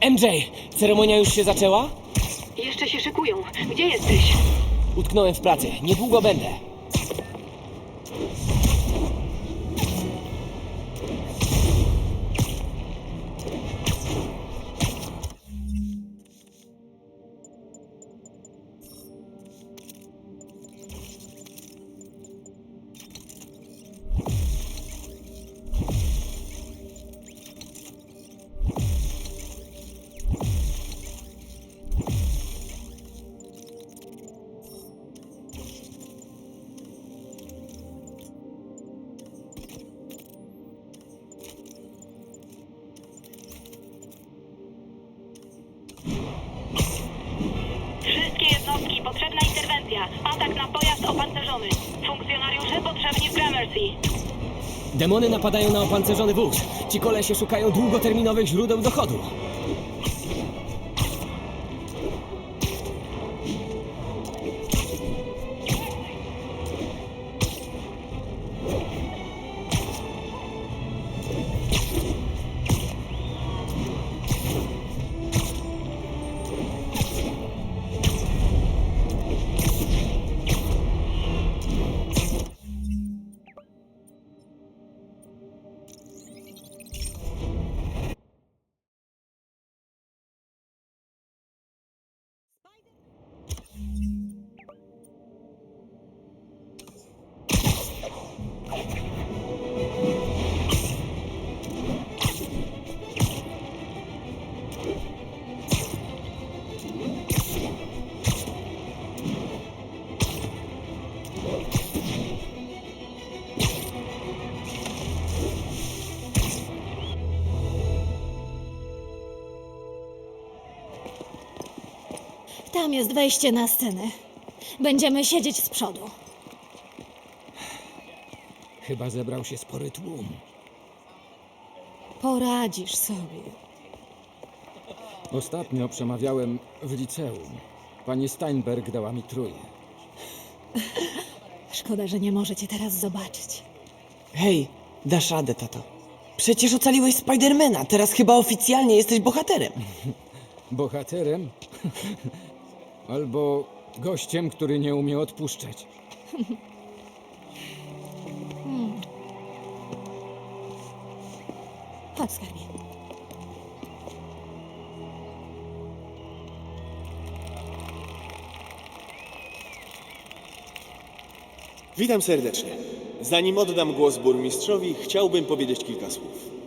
MJ, ceremonia już się zaczęła? Jeszcze się szykują. Gdzie jesteś? Utknąłem w pracy. Niedługo będę. Interwencja. Atak na pojazd opancerzony. Funkcjonariusze potrzebni w Gramercy. Demony napadają na opancerzony wóz. Ci kolesie szukają długoterminowych źródeł dochodu. Tam jest wejście na scenę. Będziemy siedzieć z przodu. Chyba zebrał się spory tłum. Poradzisz sobie. Ostatnio przemawiałem w liceum. Pani Steinberg dała mi trój. Szkoda, że nie możecie teraz zobaczyć. Hej, dasz radę, tato. Przecież ocaliłeś Spidermana, teraz chyba oficjalnie jesteś bohaterem. Bohaterem? Albo gościem, który nie umie odpuszczać. Chodź, skarbie. Witam serdecznie. Zanim oddam głos burmistrzowi, chciałbym powiedzieć kilka słów.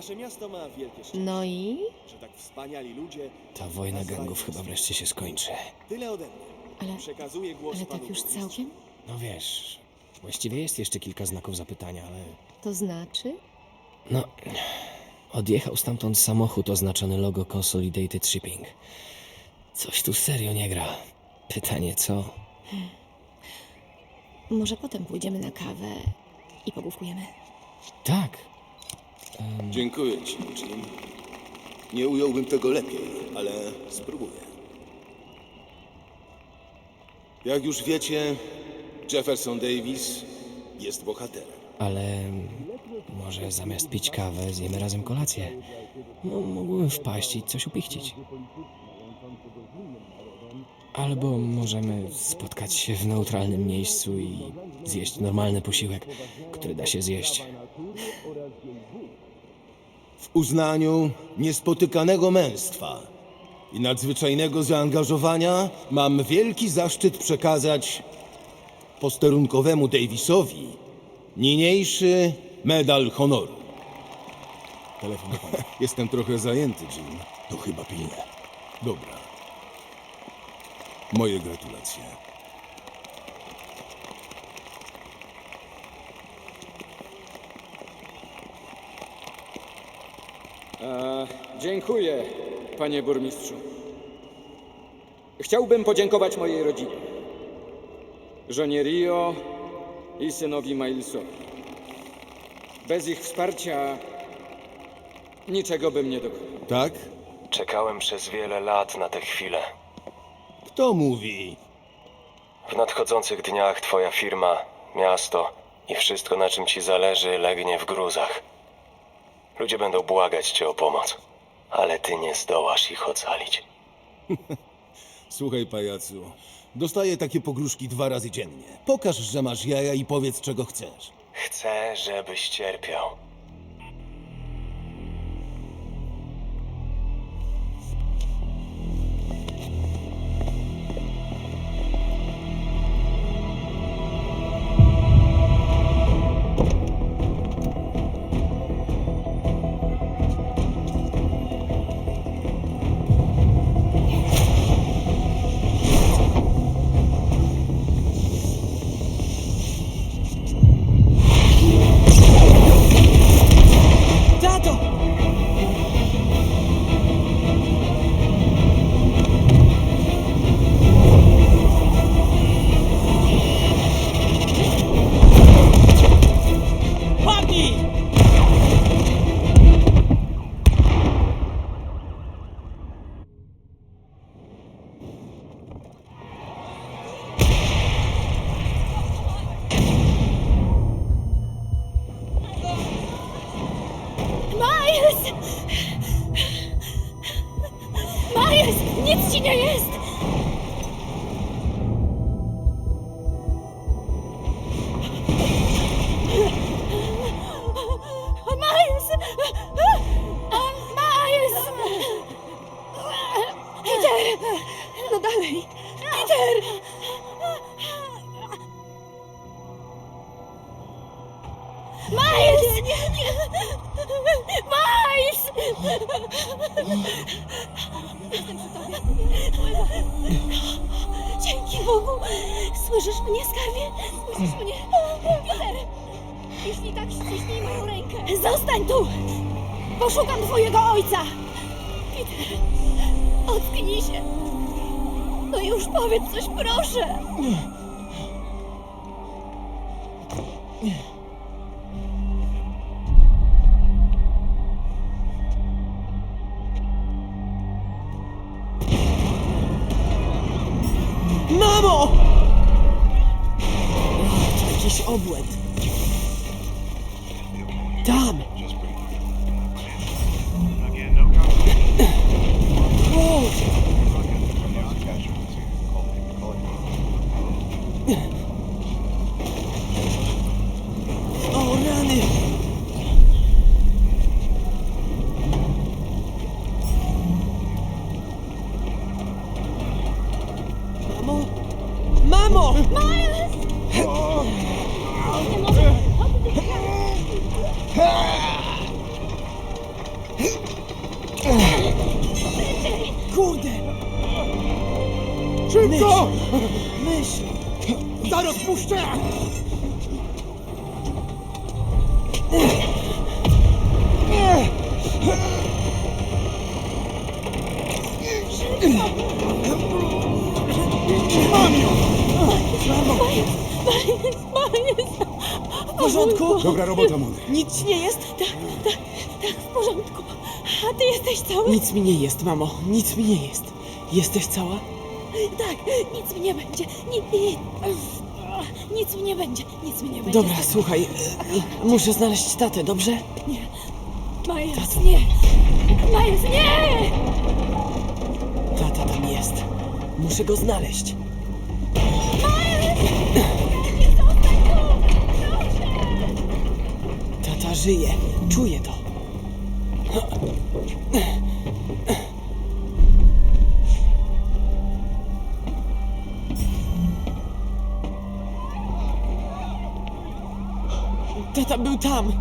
Nasze miasto ma wielkie szczęście, No i? że tak wspaniali ludzie... Ta wojna gangów chyba wreszcie się skończy. Tyle ode mnie. Ale, Przekazuję głos ale panu tak już burmistrzowi. całkiem? No wiesz, właściwie jest jeszcze kilka znaków zapytania, ale... To znaczy? No, odjechał stamtąd samochód oznaczony logo Consolidated Shipping. Coś tu serio nie gra. Pytanie co? Może potem pójdziemy na kawę i pogłówkujemy. Tak, Dziękuję ci, Jim. Nie ująłbym tego lepiej, ale spróbuję. Jak już wiecie, Jefferson Davis jest bohaterem. ale może zamiast pić kawę zjemy razem kolację. No, mógłbym wpaść i coś upichcić. Albo możemy spotkać się w neutralnym miejscu i zjeść normalny posiłek, który da się zjeść. W uznaniu niespotykanego męstwa i nadzwyczajnego zaangażowania mam wielki zaszczyt przekazać posterunkowemu Davisowi niniejszy medal honoru. Telefon do pana. Jestem trochę zajęty, Jim. To chyba pilne. Dobra. Moje gratulacje. E, dziękuję, panie burmistrzu. Chciałbym podziękować mojej rodzinie. Żonie Rio i synowi Milesowi. Bez ich wsparcia niczego bym nie dokonał. Tak? Czekałem przez wiele lat na tę chwilę. Kto mówi? W nadchodzących dniach twoja firma, miasto i wszystko na czym ci zależy legnie w gruzach. Ludzie będą błagać cię o pomoc. ale ty nie zdołasz ich ocalić. Słuchaj, pajacu. Dostaję takie pogróżki dwa razy dziennie. Pokaż, że masz jaja i powiedz, czego chcesz. Chcę, żebyś cierpiał. Jeśli tak, ściśnij moją rękę. Zostań tu! Poszukam twojego ojca! Peter, ocknij się! No już powiedz coś, proszę! Mamo! To jakiś obłęd. Tam! Wow! O rany! Mamo! Mamo! Miles! Nie mogę! Kurde! Szybko! Mysz! Zaraz puszczę! Miles! W porządku? Dobra robota, młody. Nic ci nie jest? Tak, tak, tak, w porządku. A ty jesteś cały? Nic mi nie jest, mamo. Nic mi nie jest. Jesteś cała? Tak, nic mi nie będzie. Nic, nic, nic mi nie będzie. Nic mi nie będzie. Dobra, słuchaj. e, Muszę znaleźć tatę, dobrze? Miles, Tato. nie! Miles, nie! Tata tam jest. Muszę go znaleźć. Tata żyje. Czuję to. Tata był tam.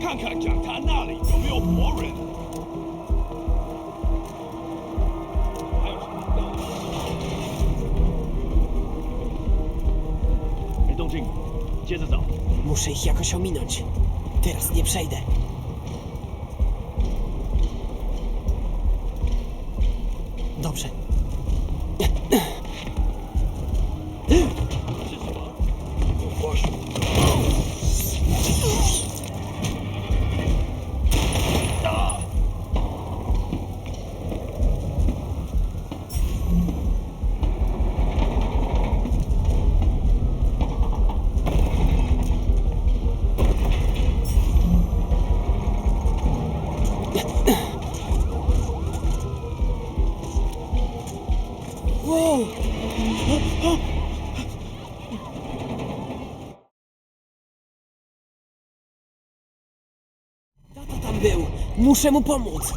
看看讲坛那里有没有活人。还有什么要的？没动静，接着找。 Muszę ich jakoś ominąć. Teraz nie przejdę. Dobrze. Muszę mu pomóc!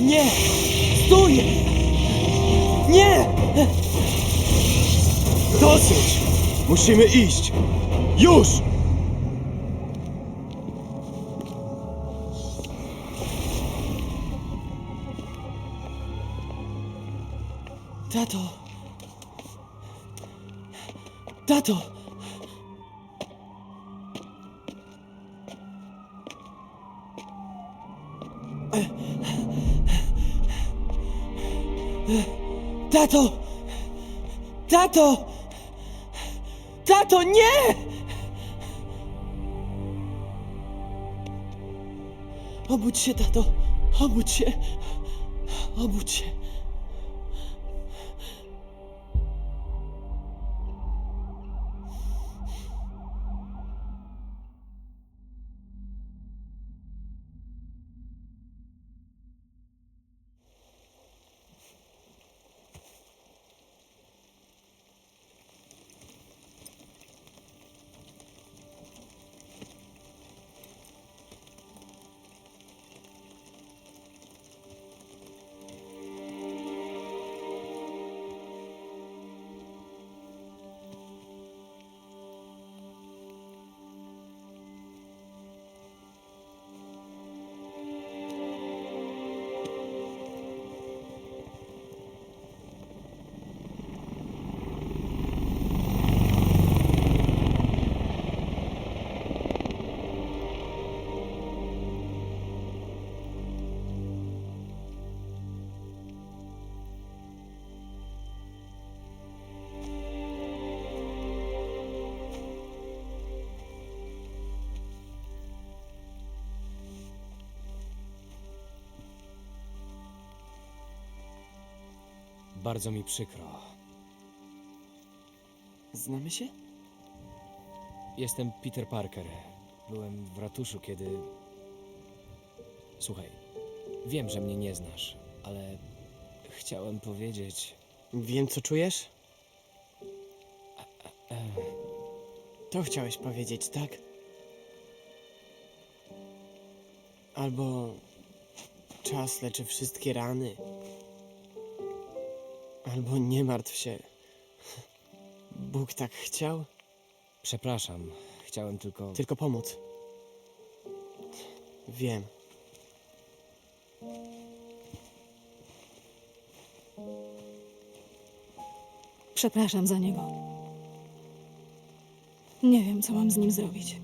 Nie! Stój! Nie! Dosyć! Musimy iść! Już! Tato! Tato! Tato! Tato! Tato, nie! Obudź się, tato! Obudź się! Obudź się! Bardzo mi przykro. Znamy się? Jestem Peter Parker. Byłem w ratuszu, kiedy. Słuchaj, wiem, że mnie nie znasz, ale chciałem powiedzieć. Wiem, co czujesz? To chciałeś powiedzieć, tak? Albo czas leczy wszystkie rany. Albo nie martw się. Bóg tak chciał, Przepraszam, chciałem tylko. tylko pomóc. Wiem. Przepraszam za niego. Nie wiem, co mam z nim zrobić.